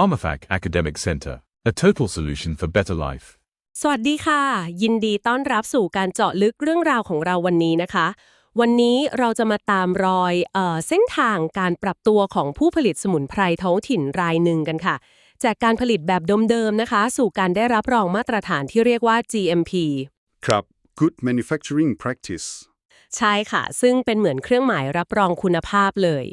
PharmaFac Academic Center, a total solution for better life. สวัสดีค่ะ ยินดีต้อนรับสู่การเจาะลึกเรื่องราวของเราวันนี้นะคะ วันนี้เราจะมาตามรอยเอ่อเส้นทางการปรับตัวของผู้ผลิตสมุนไพรท้องถิ่นรายหนึ่งกันค่ะ จากการผลิตแบบเดิมๆนะคะ สู่การได้รับรองมาตรฐานที่เรียกว่า GMP ครับ Good Manufacturing Practice ใช่ค่ะ ซึ่งเป็นเหมือนเครื่องหมายรับรองคุณภาพเลย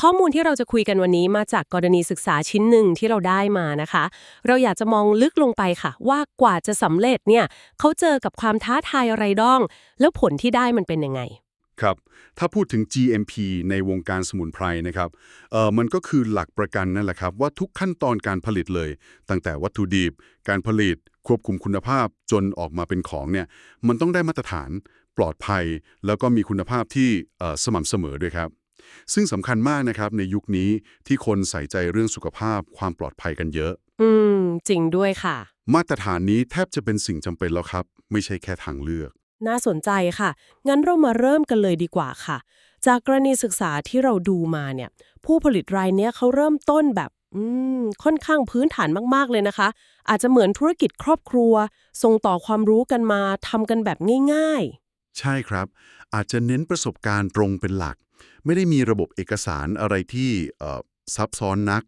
ข้อมูลที่เราจะคุยกันวันนี้มาจากกรณีศึกษาชิ้นหนึ่งที่เราได้มานะคะ เราอยากจะมองลึกลงไปค่ะ ว่ากว่าจะสำเร็จเนี่ยเขาเจอกับความท้าทายอะไรด้อง แล้วผลที่ได้มันเป็นยังไง ครับ ถ้าพูดถึง GMP ในวงการสมุนไพรนะครับเอ่อมันก็คือหลักประกันนั่นแหละครับ ว่าทุกขั้นตอนการผลิตเลย ตั้งแต่วัตถุดิบ การผลิต ควบคุมคุณภาพจนออกมาเป็นของเนี่ยมันต้องได้มาตรฐาน ปลอดภัย แล้วก็มีคุณภาพที่เอ่อสม่ำเสมอด้วยครับ ซึ่งสำคัญมากนะครับในยุคนี้ที่คนใส่ใจเรื่องสุขภาพความปลอดภัยกันเยอะ อืม จริงด้วยค่ะ มาตรฐานนี้แทบจะเป็นสิ่งจำเป็นแล้วครับ ไม่ใช่แค่ทางเลือก น่าสนใจค่ะ งั้นเรามาเริ่มกันเลยดีกว่าค่ะ จากกรณีศึกษาที่เราดูมาเนี่ย ผู้ผลิตรายเนี้ยเขาเริ่มต้นแบบอืมค่อนข้างพื้นฐานมากๆเลยนะคะ อาจจะเหมือนธุรกิจครอบครัว ส่งต่อความรู้กันมาทำกันแบบง่ายใช่ครับ อาจจะเน้นประสบการณ์ตรงเป็นหลัก ไม่ได้มีระบบเอกสารอะไรที่ซับซ้อนนัก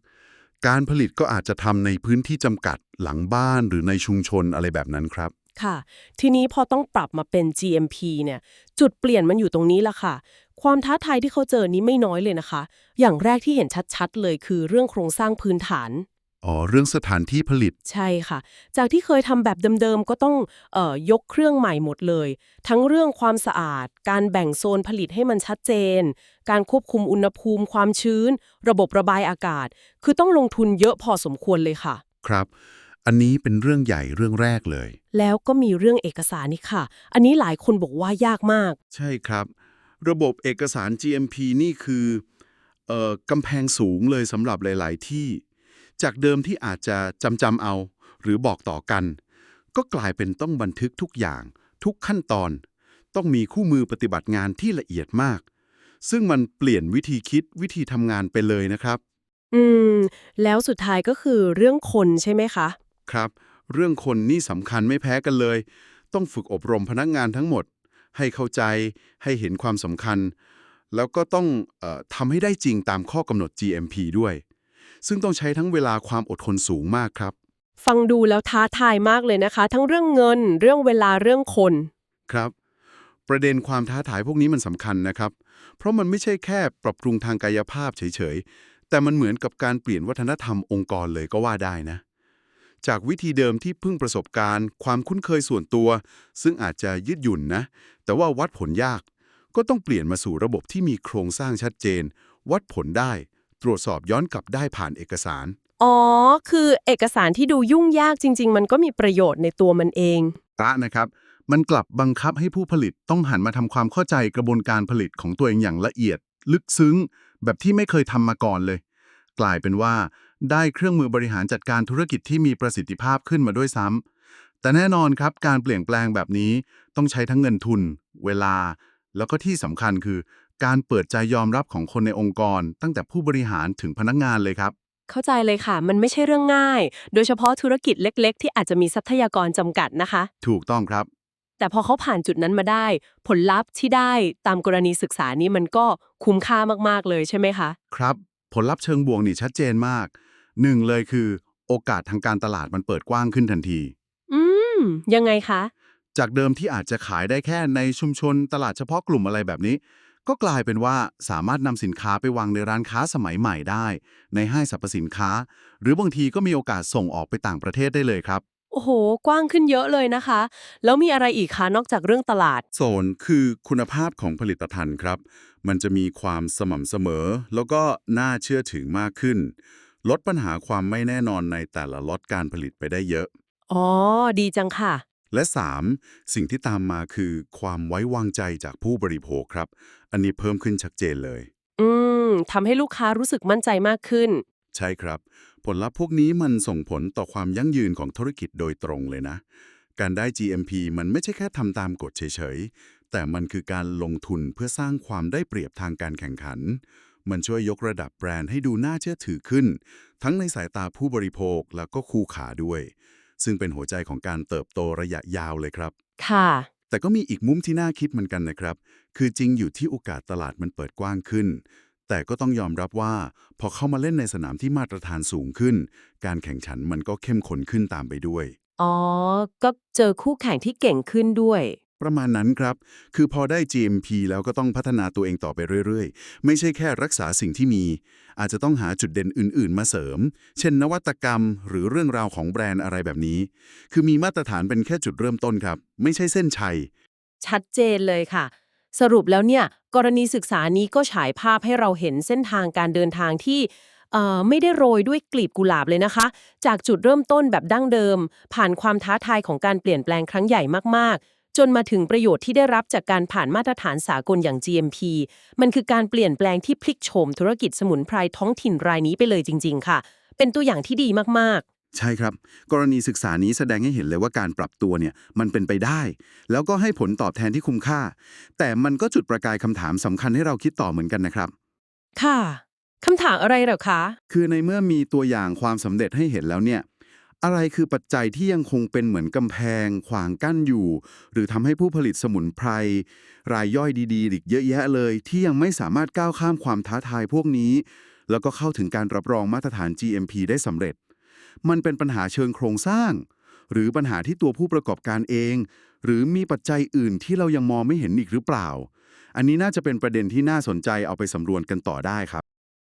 การผลิตก็อาจจะทำในพื้นที่จำกัดหลังบ้านหรือในชุมชนอะไรแบบนั้นครับ ค่ะ ทีนี้พอต้องปรับมาเป็น GMP เนี่ย จุดเปลี่ยนมันอยู่ตรงนี้ละค่ะ ความท้าทายที่เขาเจอนี้ไม่น้อยเลยนะคะ อย่างแรกที่เห็นชัดๆ เลยคือเรื่องโครงสร้างพื้นฐาน อ๋อ เรื่องสถานที่ผลิต ใช่ค่ะ จากที่เคยทำแบบเดิมๆ ก็ต้องเออยกเครื่องใหม่หมดเลย ทั้งเรื่องความสะอาด การแบ่งโซนผลิตให้มันชัดเจน การควบคุมอุณหภูมิความชื้น ระบบระบายอากาศ คือต้องลงทุนเยอะพอสมควรเลยค่ะ ครับ อันนี้เป็นเรื่องใหญ่เรื่องแรกเลย แล้วก็มีเรื่องเอกสารนี่ค่ะ อันนี้หลายคนบอกว่ายากมาก ใช่ครับ ระบบเอกสาร GMP นี่คือเอ่อกำแพงสูงเลยสำหรับหลาย ๆ ที่ จากเดิมที่อาจจะจำจำเอา หรือบอกต่อกัน ก็กลายเป็นต้องบันทึกทุกอย่าง ทุกขั้นตอน ต้องมีคู่มือปฏิบัติงานที่ละเอียดมาก ซึ่งมันเปลี่ยนวิธีคิดวิธีทำงานไปเลยนะครับ อืม แล้วสุดท้ายก็คือเรื่องคนใช่ไหมคะ ครับ เรื่องคนนี่สำคัญไม่แพ้กันเลย ต้องฝึกอบรมพนักงานทั้งหมด ให้เข้าใจ ให้เห็นความสำคัญ แล้วก็ต้องเออทำให้ได้จริงตามข้อกำหนด GMP ด้วย ซึ่งต้องใช้ทั้งเวลาความอดทนสูงมากครับ ฟังดูแล้วท้าทายมากเลยนะคะ ทั้งเรื่องเงิน เรื่องเวลาเรื่องคน ครับ ประเด็นความท้าทายพวกนี้มันสำคัญนะครับ เพราะมันไม่ใช่แค่ปรับปรุงทางกายภาพเฉยๆ แต่มันเหมือนกับการเปลี่ยนวัฒนธรรมองค์กรเลยก็ว่าได้นะจากวิธีเดิมที่พึ่งประสบการณ์ ความคุ้นเคยส่วนตัว ซึ่งอาจจะยืดหยุ่นนะ แต่ว่าวัดผลยาก ก็ต้องเปลี่ยนมาสู่ระบบที่มีโครงสร้างชัดเจน วัดผลได้ ตรวจสอบย้อนกลับได้ผ่านเอกสาร อ๋อ คือเอกสารที่ดูยุ่งยากจริง ๆ มันก็มีประโยชน์ในตัวมันเองตะนะครับ มันกลับบังคับให้ผู้ผลิตต้องหันมาทำความเข้าใจกระบวนการผลิตของตัวเองอย่างละเอียด ลึกซึ้ง แบบที่ไม่เคยทำมาก่อนเลย กลายเป็นว่า ได้เครื่องมือบริหารจัดการธุรกิจที่มีประสิทธิภาพขึ้นมาด้วยซ้ำแต่แน่นอนครับการเปลี่ยนแปลงแบบนี้ต้องใช้ทั้งเงินทุน เวลา แล้วก็ที่สำคัญคือ การเปิดใจยอมรับของคนในองค์กร ตั้งแต่ผู้บริหารถึงพนักงานเลยครับ เข้าใจเลยค่ะ มันไม่ใช่เรื่องง่าย โดยเฉพาะธุรกิจเล็ก ๆ ที่อาจจะมีทรัพยากรจำกัดนะคะ ถูกต้องครับ แต่พอเขาผ่านจุดนั้นมาได้ ผลลัพธ์ที่ได้ตามกรณีศึกษานี้มันก็คุ้มค่ามากๆเลยใช่ไหมคะ ครับ ผลลัพธ์เชิงบวกนี่ชัดเจนมากหนึ่งเลยคือ โอกาสทางการตลาดมันเปิดกว้างขึ้นทันที อืม ยังไงคะ จากเดิมที่อาจจะขายได้แค่ในชุมชนตลาดเฉพาะกลุ่มอะไรแบบนี้ ก็กลายเป็นว่าสามารถนำสินค้าไปวางในร้านค้าสมัยใหม่ได้ ในห้างสรรพสินค้า หรือบางทีก็มีโอกาสส่งออกไปต่างประเทศได้เลยครับ โอ้โห กว้างขึ้นเยอะเลยนะคะ แล้วมีอะไรอีกคะนอกจากเรื่องตลาด โซนคือคุณภาพของผลิตภัณฑ์ครับ มันจะมีความสม่ำเสมอ แล้วก็น่าเชื่อถือมากขึ้น ลดปัญหาความไม่แน่นอนในแต่ละล็อตการผลิตไปได้เยอะ อ๋อ ดีจังค่ะ และ 3. สิ่งที่ตามมาคือความไว้วางใจจากผู้บริโภคครับ อันนี้เพิ่มขึ้นชัดเจนเลย อืมทำให้ลูกค้ารู้สึกมั่นใจมากขึ้น ใช่ครับ ผลลัพธ์พวกนี้มันส่งผลต่อความยั่งยืนของธุรกิจโดยตรงเลยนะ การได้ GMP มันไม่ใช่แค่ทำตามกฎเฉยๆ แต่มันคือการลงทุนเพื่อสร้างความได้เปรียบทางการแข่งขัน มันช่วยยกระดับแบรนด์ให้ดูน่าเชื่อถือขึ้น ทั้งในสายตาผู้บริโภคแล้วก็คู่ขาด้วย ซึ่งเป็นหัวใจของการเติบโตระยะยาวเลยครับ ค่ะ แต่ก็มีอีกมุมที่น่าคิดเหมือนกันนะครับ คือจริงอยู่ที่โอกาสตลาดมันเปิดกว้างขึ้น แต่ก็ต้องยอมรับว่า พอเข้ามาเล่นในสนามที่มาตรฐานสูงขึ้น การแข่งขันมันก็เข้มข้นขึ้นตามไปด้วย อ๋อ ก็เจอคู่แข่งที่เก่งขึ้นด้วย ประมาณนั้นครับ คือพอได้ GMP แล้วก็ต้องพัฒนาตัวเองต่อไปเรื่อยๆ ไม่ใช่แค่รักษาสิ่งที่มี อาจจะต้องหาจุดเด่นอื่นๆ มาเสริม เช่นนวัตกรรม หรือเรื่องราวของแบรนด์อะไรแบบนี้ คือมีมาตรฐานเป็นแค่จุดเริ่มต้นครับ ไม่ใช่เส้นชัย ชัดเจนเลยค่ะ สรุปแล้วเนี่ย กรณีศึกษานี้ก็ฉายภาพให้เราเห็นเส้นทางการเดินทางที่เอ่อไม่ได้โรยด้วยกลีบกุหลาบเลยนะคะ จากจุดเริ่มต้นแบบดั้งเดิม ผ่านความท้าทายของการเปลี่ยนแปลงครั้งใหญ่มากๆ จนมาถึงประโยชน์ที่ได้รับจากการผ่านมาตรฐานสากลอย่าง GMP มันคือการเปลี่ยนแปลงที่พลิกโฉมธุรกิจสมุนไพรท้องถิ่นรายนี้ไปเลยจริง ๆ ค่ะ เป็นตัวอย่างที่ดีมากใช่ครับ กรณีศึกษานี้แสดงให้เห็นเลยว่าการปรับตัวเนี่ยมันเป็นไปได้ แล้วก็ให้ผลตอบแทนที่คุ้มค่า แต่มันก็จุดประกายคำถามสำคัญให้เราคิดต่อเหมือนกันนะครับๆค่ะคำถามอะไรเหรอคะ คือในเมื่อมีตัวอย่างความสำเร็จให้เห็นแล้วเนี่ย อะไรคือปัจจัยที่ยังคงเป็นเหมือนกำแพง ขวางกั้นอยู่ หรือทำให้ผู้ผลิตสมุนไพร รายย่อยดีๆอีกเยอะแยะเลย ที่ยังไม่สามารถก้าวข้ามความท้าทายพวกนี้ แล้วก็เข้าถึงการรับรองมาตรฐาน GMP ได้สำเร็จ มันเป็นปัญหาเชิงโครงสร้าง หรือปัญหาที่ตัวผู้ประกอบการเอง หรือมีปัจจัยอื่นที่เรายังมองไม่เห็นอีกหรือเปล่า อันนี้น่าจะเป็นประเด็นที่น่าสนใจเอาไปสำรวจกันต่อได้ครับ